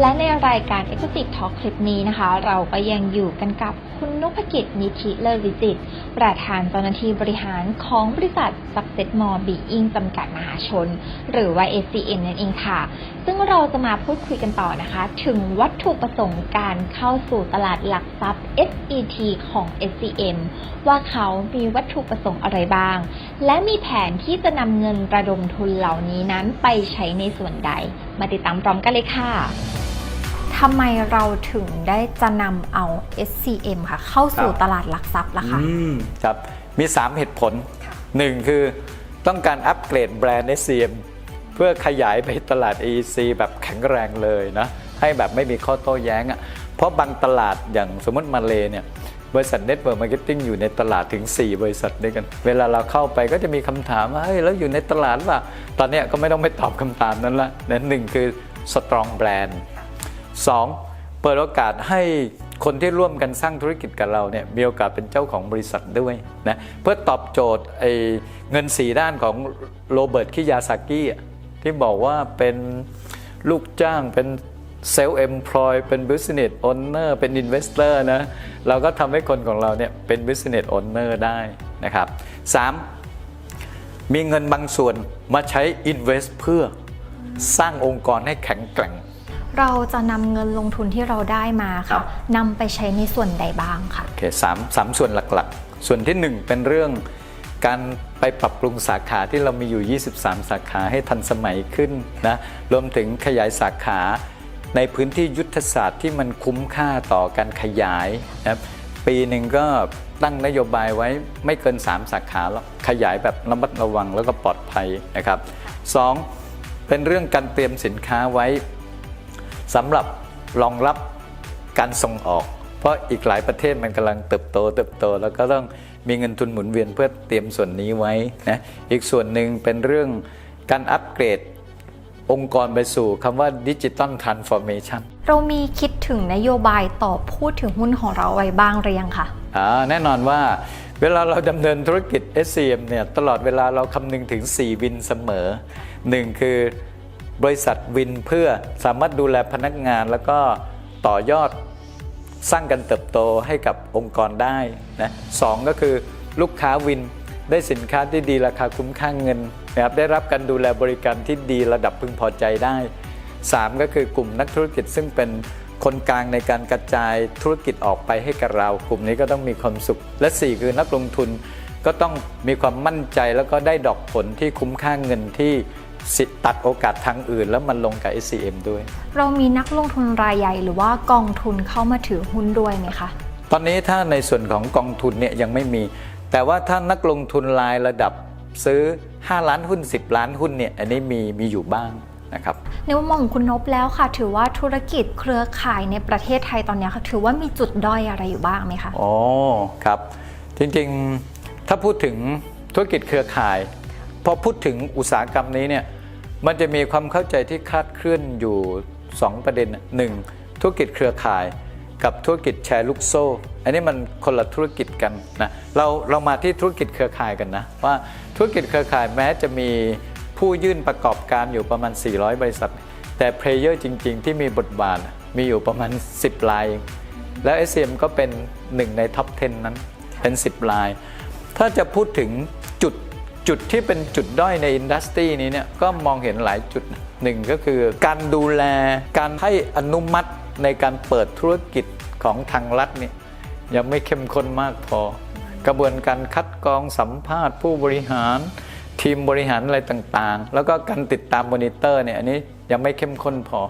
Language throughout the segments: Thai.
และในรายการ e x c l u s i v e Talk คลิปนี้นะคะ เราก็ยังอยู่กันกับคุณนุพกิจนิธิเลอวิจิตรประธานเจ้าหน้าที่บริหารของบริษัท Success More Being จำกัดมหาชน หรือว่า SCM นั่นเองค่ะ ซึ่งเราจะมาพูดคุยกันต่อนะคะ ถึงวัตถุประสงค์การเข้าสู่ตลาดหลักทรัพย์ SET ของ SCM ว่าเขามีวัตถุประสงค์อะไรบ้าง และมีแผนที่จะนำเงินระดมทุนเหล่านี้นั้นไปใช้ในส่วนใด มาติดตามพร้อมกันเลยค่ะทำไมเราถึงได้จะนำเอา SCM ค่ะ เข้าสู่ครับตลาดหลักทรัพย์ล่ะคะอืมครับ มี 3 เหตุผล 1 คือต้องการอัปเกรดแบรนด์ SCM เพื่อขยายไปตลาด EC แบบแข็งแรงเลยนะ ให้แบบไม่มีข้อโต้แย้งอะ่ะเพราะบางตลาดอย่างสมมติมาเลเนี่ย บริษัท Network Marketing อยู่ในตลาดถึง 4 บริษัทด้วยกัน เวลาเราเข้าไปก็จะมีคำถามว่าเฮ้ยแล้วอยู่ในตลาดว่าตอนเนี้ยก็ไม่ต้องไปตอบคำถามนั้นละนั่นหนึ่งคือ strong brand สองเปิดโอกาสให้คนที่ร่วมกันสร้างธุรกิจกับเราเนี่ยมีโอกาสเป็นเจ้าของบริษัทด้วยนะเพื่อตอบโจทย์ไอ้เงินสีด้านของโรเบิร์ตคิยาซากิที่บอกว่าเป็นลูกจ้างเป็น เซลล์เอ็มพลอยเป็นบิสเนสโอนเนอร์เป็นอินเวสเตอร์นะเราก็ทำให้คนของเราเนี่ยเป็นบิสเนสโอนเนอร์ได้นะครับสามมีเงินบางส่วนมาใช้ Invest เพื่อสร้างองค์กรให้แข็งแกร่ง เราจะนำเงินลงทุนที่เราได้มาครัค่ะบนำไปใช้ในส่วนใดบ้างค่ะโอเคสามสามส่วนหลักๆ ส่วนที่1เป็นเรื่องการไปปรับปรุงสาขาที่เรามีอยู่ 23 สาขาให้ทันสมัยขึ้นนะรวมถึงขยายสาขา ในพื้นที่ยุทธศาสตร์ที่มันคุ้มค่าต่อการขยายนะครับปีหนึ่งก็ตั้งนโยบายไว้ไม่เกิน 3 สาขาแล้วขยายแบบระมัดระวังแล้วก็ปลอดภัยนะครับสองเป็นเรื่องการเตรียมสินค้าไว้สำหรับรองรับการส่งออก เพราะอีกหลายประเทศมันกำลังเติบโตเติบโต แล้วก็ต้องมีเงินทุนหมุนเวียนเพื่อเตรียมส่วนนี้ไว้นะอีกส่วนหนึ่งเป็นเรื่องการอัปเกรด องค์กรไปสู่คำว่าดิจิตอลทรานส์ฟอร์เมชันเรามีคิดถึงนโยบายต่อพูดถึงหุ้นของเราไว้บ้างหรือยังคะอ่าแน่นอนว่าเวลาเราดำเนินธุรกิจ SCM เนี่ยตลอดเวลาเราคำนึงถึง 4 วินเสมอ 1 คือบริษัทวินเพื่อสามารถดูแลพนักงานแล้วก็ต่อยอดสร้างการเติบโตให้กับองค์กรได้นะสองก็คือลูกค้าวิน ได้สินค้าที่ดีราคาคุ้มค่าเงินนะครับได้รับการดูแลบริการที่ดีระดับพึงพอใจได้ 3 ก็คือกลุ่มนักธุรกิจซึ่งเป็นคนกลางในการกระจายธุรกิจออกไปให้กับเรา กลุ่มนี้ก็ต้องมีความสุข และ 4 คือนักลงทุนก็ต้องมีความมั่นใจแล้วก็ได้ดอกผลที่คุ้มค่าเงินที่สิตัดโอกาสทางอื่น แล้วมันลงกับ SCM ด้วย เรามีนักลงทุนรายใหญ่หรือว่ากองทุนเข้ามาถือหุ้นด้วยไหมคะ ตอนนี้ถ้าในส่วนของกองทุนเนี่ยยังไม่มี แต่ว่าถ้านักลงทุนรายระดับซื้อ 5 ล้านหุ้น 10 ล้านหุ้นเนี่ยอันนี้มีมีอยู่บ้างนะครับในมุมมองของคุณนพแล้วค่ะ ถือว่าธุรกิจเครือข่ายในประเทศไทยตอนนี้ค่ะถือว่ามีจุดด้อยอะไรอยู่บ้างไหมคะอ๋อครับ จริงๆถ้าพูดถึงธุรกิจเครือข่าย พอพูดถึงอุตสาหกรรมนี้เนี่ยมันจะมีความเข้าใจที่คลาดเคลื่อนอยู่ 2 ประเด็นหนึ่งธุรกิจเครือข่าย กับธุรกิจแชร์ลูกโซ่ อันนี้มันคนละธุรกิจกันนะเราเรามาที่ธุรกิจเครือข่ายกันนะว่าธุรกิจเครือข่ายแม้จะมีผู้ยื่นประกอบการอยู่ประมาณ 400 บริษัท แต่เพลเยอร์จริง ๆ ที่มีบทบาทมีอยู่ประมาณ 10ราย แล้ว SCM ก็เป็นหนึ่งในท็อป 10 นั้นเป็น 10 ลาย ถ้าจะพูดถึงจุดจุดที่เป็นจุดด้อยในอินดัสทรีนี้เนี่ยก็มองเห็นหลายจุดหนึ่งก็คือการดูแลการให้อนุมัติในการเปิดธุรกิจ ของทางรัฐเนี่ยยังไม่เข้มข้นมากพอ กระบวนการคัดกรองสัมภาษณ์ผู้บริหาร ทีมบริหารอะไรต่างๆ แล้วก็การติดตามมอนิเตอร์เนี่ยอันนี้ยังไม่เข้มข้นพอ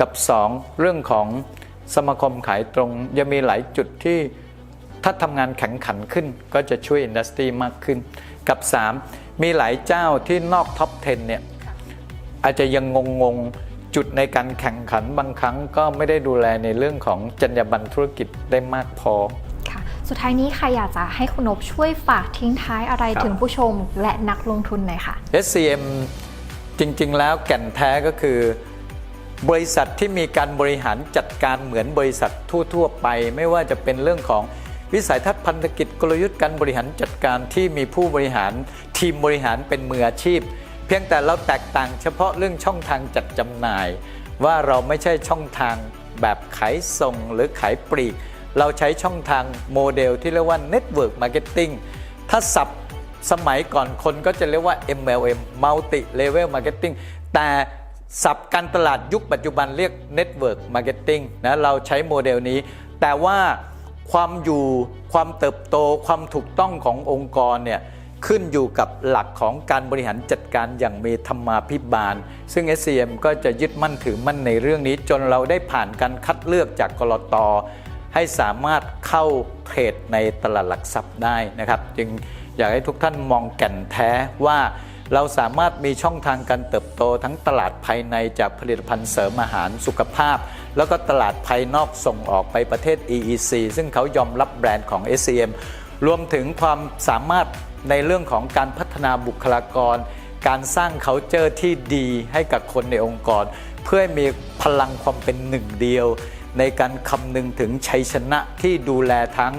กับ 2 เรื่องของสมาคมขายตรง ยังมีหลายจุดที่ถ้าทำงานแข่งขันขึ้น ก็จะช่วยอินดัสทรีมากขึ้น กับ 3 มีหลายเจ้าที่นอกท็อป 10 เนี่ยอาจจะยังงงๆ จุดในการแข่งขันบางครั้งก็ไม่ได้ดูแลในเรื่องของจรรยาบรรณธุรกิจได้มากพอค่ะ สุดท้ายนี้ใครอยากจะให้คุณนพช่วยฝากทิ้งท้ายอะไรครับถึงผู้ชมและนักลงทุนหน่อยค่ะ SCM จริงๆ แล้วแก่นแท้ก็คือบริษัทที่มีการบริหารจัดการเหมือนบริษัททั่ว ๆ ไป ไม่ว่าจะเป็นเรื่องของวิสัยทัศน์พันธกิจกลยุทธ์การบริหารจัดการที่มีผู้บริหารทีมบริหารเป็นมืออาชีพเพียงแต่เราแตกต่างเฉพาะเรื่องช่องทางจัดจำหน่าย ว่าเราไม่ใช่ช่องทางแบบขายส่งหรือขายปลีก เราใช้ช่องทางโมเดลที่เรียกว่า Network Marketing ถ้าสับสมัยก่อนคนก็จะเรียกว่า MLM Multi Level Marketing แต่สับการตลาดยุคปัจจุบันเรียก Network Marketing นะเราใช้โมเดลนี้ แต่ว่าความอยู่ความเติบโตความถูกต้องขององค์กรเนี่ย ขึ้นอยู่กับหลักของการบริหารจัดการอย่างมีธรรมาภิบาล ซึ่ง SCM ก็จะยึดมั่นถือมั่นในเรื่องนี้ จนเราได้ผ่านการคัดเลือกจากกรตให้สามารถเข้าเทรดในตลาดหลักทรัพย์ได้นะครับ จึงอยากให้ทุกท่านมองแก่นแท้ว่าเราสามารถมีช่องทางการเติบโตทั้งตลาดภายในจากผลิตภัณฑ์เสริมอาหารสุขภาพ แล้วก็ตลาดภายนอกส่งออกไปประเทศ EEC ซึ่งเขายอมรับแบรนด์ของ SCM รวมถึงความสามารถในเรื่องของการพัฒนาบุคลากร การสร้าง c u เจอร์ที่ดีให้กับคนในองค์กร เพื่อให้มีพลังความเป็นหนึ่งเดียว ในการคำนึงถึงชัยชนะที่ดูแลทั้ง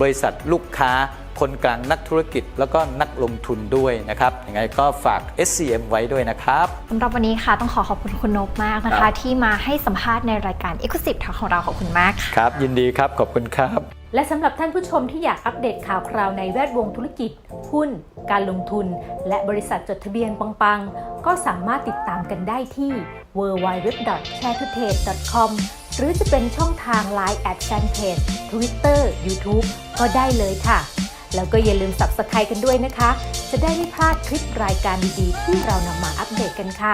บริษัทลูกค้า คนกลางนักธุรกิจ แล้วก็นักลงทุนด้วยนะครับยังไงก็ฝาก SCM ไว้ด้วยนะครับสำหรับวันนี้ค่ะต้องขอขอบคุณคุณนพมากนะครัคะบที่มาให้สัมภาษณ์ในรายการ e x c l u s i v e Talk ของเราขอบคุณมากค่ะ ครับ ยินดีครับขอบคุณครับ และสำหรับท่านผู้ชมที่อยากอัปเดตข่าวคราวในแวดวงธุรกิจ หุ้น การลงทุน และบริษัทจดทะเบียนปังๆ ก็สามารถติดตามกันได้ที่ www.sharetoday.com หรือจะเป็นช่องทาง Line แอดแฟนเพจ Twitter YouTube ก็ได้เลยค่ะ แล้วก็อย่าลืม Subscribe กันด้วยนะคะ จะได้ไม่พลาดคลิปรายการดีๆ ที่เรานำมาอัปเดตกันค่ะ